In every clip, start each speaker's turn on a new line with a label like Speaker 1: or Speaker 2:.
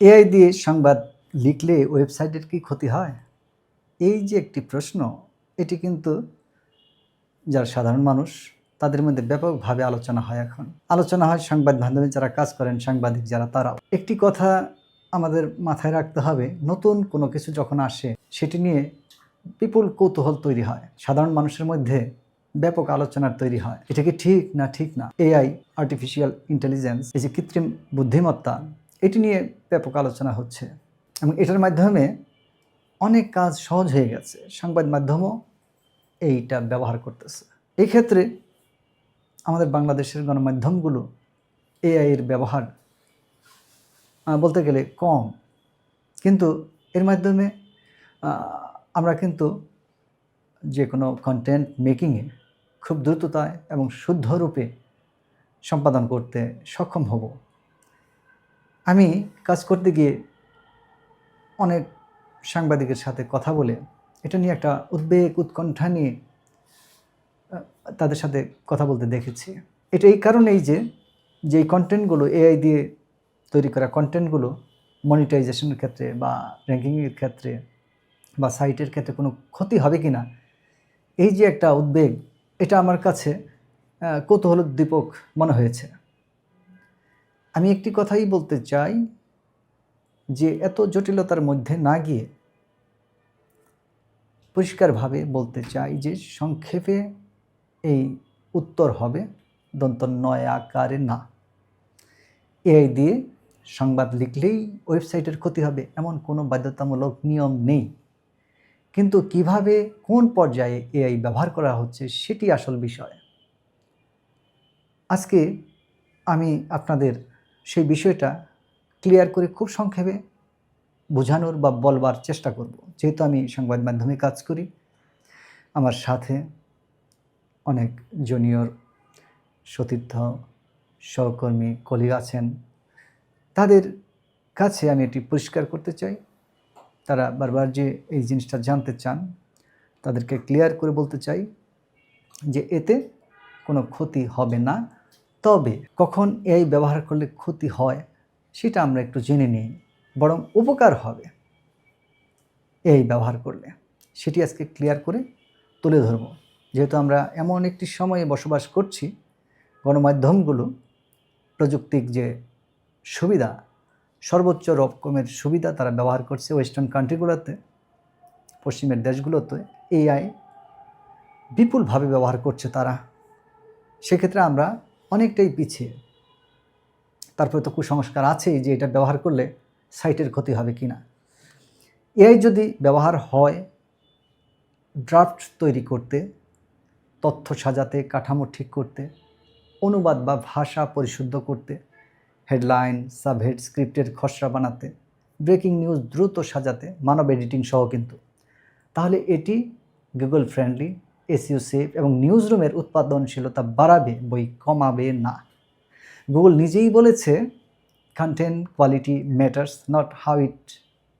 Speaker 1: AI দিয়ে সংবাদ লিখলে ওয়েবসাইটের কি ক্ষতি হয়? এই যে একটি প্রশ্ন, এটি কিন্তু যারা সাধারণ মানুষ, তাদের মধ্যে ব্যাপকভাবে আলোচনা হয় এখন। আলোচনা হয় সংবাদ মাধ্যমে যারা কাজ করেন, সাংবাদিক যারা, তারাও। একটি কথা আমাদের মাথায় রাখতে হবে, নতুন কোনো কিছু যখন আসে, সেটি নিয়ে বিপুল কৌতূহল তৈরি হয়। সাধারণ মানুষের মধ্যে ব্যাপক আলোচনার তৈরি হয়। এটা কি ঠিক না ঠিক না? এআই আর্টিফিশিয়াল ইন্টেলিজেন্স এই যে কৃত্রিম বুদ্ধিমত্তা এটি নিয়ে ব্যাপক আলোচনা হচ্ছে এবং এটার মাধ্যমে অনেক কাজ সহজ হয়ে গেছে। সংবাদ মাধ্যমও এইটা ব্যবহার করতেছে। এই ক্ষেত্রে আমাদের বাংলাদেশের গণমাধ্যমগুলো এআইয়ের ব্যবহার বলতে গেলে কম। কিন্তু এর মাধ্যমে আমরা কিন্তু যে কোনো কন্টেন্ট মেকিংয়ে খুব দ্রুততায় এবং শুদ্ধরূপে সম্পাদন করতে সক্ষম হব। আমি কাজ করতে গিয়ে অনেক সাংবাদিকের সাথে কথা বলে এটা নিয়ে একটা উদ্বেগ, উৎকণ্ঠা নিয়ে তাদের সাথে কথা বলতে দেখেছি। এটা এই কারণেই যে যে কন্টেন্টগুলো এআই দিয়ে তৈরি করা কন্টেন্টগুলো মনিটাইজেশনের ক্ষেত্রে বা র্যাঙ্কিংয়ের ক্ষেত্রে বা সাইটের ক্ষেত্রে কোনো ক্ষতি হবে কি না এই যে একটা উদ্বেগ, এটা আমার কাছে কৌতূহলোদ্দীপক মনে হয়েছে। আমি একটি কথাই বলতে চাই যে এত জটিলতার মধ্যে না গিয়ে পরিষ্কারভাবে বলতে চাই যে সংক্ষেপে এই উত্তর হবে দন্ত নয় আকারে না। এআই দিয়ে সংবাদ লিখলেই ওয়েবসাইটের ক্ষতি হবে, এমন কোনো বাধ্যতামূলক নিয়ম নেই। কিন্তু কীভাবে কোন পর্যায়ে এআই ব্যবহার করা হচ্ছে সেটি আসল বিষয়। আজকে আমি আপনাদের সেই বিষয়টা ক্লিয়ার করে খুব সংক্ষেপে বোঝানোর বা বলবার চেষ্টা করব। যেহেতু আমি সংবাদ মাধ্যমে কাজ করি, আমার সাথে অনেক জুনিয়র সতীর্থ, সহকর্মী কলিগ আছেন। তাদের কাছে আমি এটি পরিষ্কার করতে চাই। তারা বারবার যে এই জিনিসটা জানতে চান, তাদেরকে ক্লিয়ার করে বলতে চাই যে এতে কোনো ক্ষতি হবে না। তবে কখন এই ব্যবহার করলে ক্ষতি হয় সেটা আমরা একটু জেনে নিই, বরং উপকার হবে এই ব্যবহার করলে। সেটি আজকে ক্লিয়ার করে তুলে ধরব। যেহেতু আমরা এমন একটি সময়ে বসবাস করছি, গণমাধ্যমগুলো প্রযুক্তিক যে সুবিধা, সর্বোচ্চ রকমের সুবিধা তারা ব্যবহার করছে ওয়েস্টার্ন কান্ট্রিগুলোতে পশ্চিমের দেশগুলোতে, এআই বিপুলভাবে ব্যবহার করছে তারা। সেক্ষেত্রে আমরা অনেকটাই পিছিয়ে। তারপরে তো কুসংস্কার আছেই যে এটা ব্যবহার করলে সাইটের ক্ষতি হবে কি না। এআই যদি ব্যবহার হয়, ড্রাফট তৈরি করতে, তথ্য সাজাতে, কাঠামো ঠিক করতে, অনুবাদ বা ভাষা পরিশুদ্ধ করতে, হেডলাইন, সাবহেড, স্ক্রিপ্টের খসড়া বানাতে, ব্রেকিং নিউজ দ্রুত সাজাতে, মানব এডিটিং সহ কিন্তু, তাহলে এটি গুগল ফ্রেন্ডলি এসইউ সেফ এবং নিউজ রুমের উৎপাদনশীলতা বাড়াবে, বই কমাবে না। গুগল নিজেই বলেছে content quality matters not how it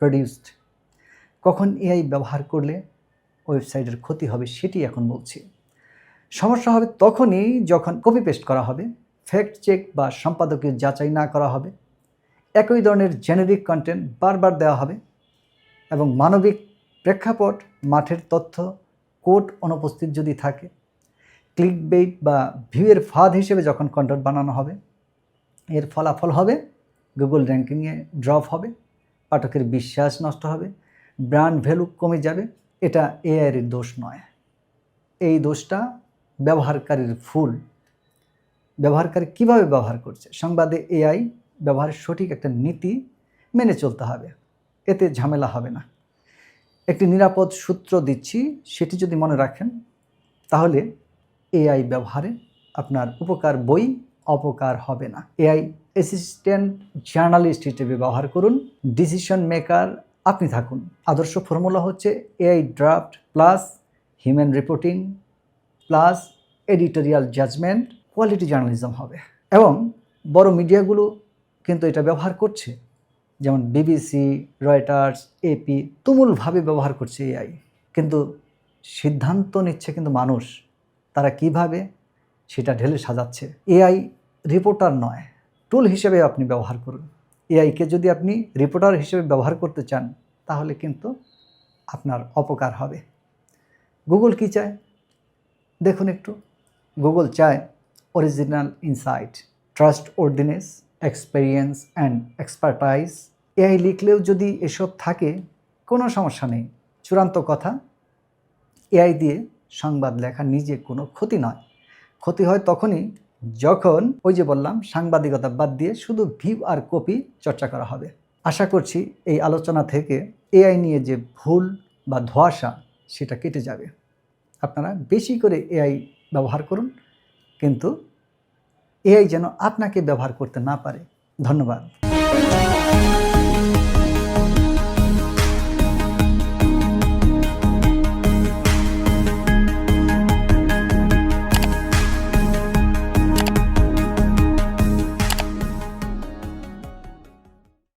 Speaker 1: produced কখন এআই ব্যবহার করলে ওয়েবসাইটের ক্ষতি হবে সেটি এখন বলছি। সমস্যা হবে তখনই যখন কপি পেস্ট করা হবে ফ্যাক্ট চেক বা সম্পাদকীয় যাচাই না করা হবে। একই ধরনের জেনেরিক কন্টেন্ট বারবার দেওয়া হবে এবং মানবিক প্রেক্ষাপট, মাঠের তথ্য কোড অনুপস্থিত যদি থাকে ক্লিক বেইট বা ভিউয়ের ফাঁদ হিসেবে যখন কন্টেন্ট বানানো হবে, এর ফলাফল হবে, গুগল র্যাঙ্কিংয়ে ড্রপ হবে, পাঠকের বিশ্বাস নষ্ট হবে, ব্র্যান্ড ভ্যালু কমে যাবে, এটা এআইয়ের দোষ নয়। এই দোষটা ব্যবহারকারীর ফুল ব্যবহারকারী কীভাবে ব্যবহার করছে? সংবাদে এআই ব্যবহারের সঠিক একটা নীতি মেনে চলতে হবে। এতে ঝামেলা হবে না। একটি নিরাপদ সূত্র দিচ্ছি, সেটি যদি মনে রাখেন, তাহলে এআই ব্যবহারে আপনার উপকার বই অপকার হবে না। এআই অ্যাসিস্ট্যান্ট জার্নালিস্ট হিসেবে ব্যবহার করুন ডিসিশন মেকার আপনি থাকুন। আদর্শ ফর্মুলা হচ্ছে AI draft plus human reporting plus editorial judgement quality journalism হবে। এবং বড় মিডিয়াগুলো কিন্তু এটা ব্যবহার করছে। যেমন বিবিসি, রয়টার্স এপি তুমুলভাবে ব্যবহার করছে এআই কিন্তু সিদ্ধান্ত নিচ্ছে কিন্তু মানুষ তারা কীভাবে সেটা ঢেলে সাজাচ্ছে। এআই রিপোর্টার নয়, টুল হিসেবে আপনি ব্যবহার করুন। এআইকে যদি আপনি রিপোর্টার হিসেবে ব্যবহার করতে চান, তাহলে কিন্তু আপনার অপকার হবে। গুগল কি চায়? দেখুন একটু। গুগল চায় original insight trustworthiness experience and expertise AI লিখলেও যদি এসব থাকে, কোনো সমস্যা নেই। চূড়ান্ত কথা এআই দিয়ে সংবাদ লেখা নিজে কোনো ক্ষতি নয়। ক্ষতি হয় তখনই যখন ওই যে বললাম, সাংবাদিকতা বাদ দিয়ে শুধু ভিউ আর কপি চর্চা করা হবে। আশা করছি এই আলোচনা থেকে এআই নিয়ে যে ভুল বা ধোঁয়াশা, সেটা কেটে যাবে। আপনারা বেশি করে এআই ব্যবহার করুন, কিন্তু এআই যেন আপনাকে ব্যবহার করতে না পারে। ধন্যবাদ।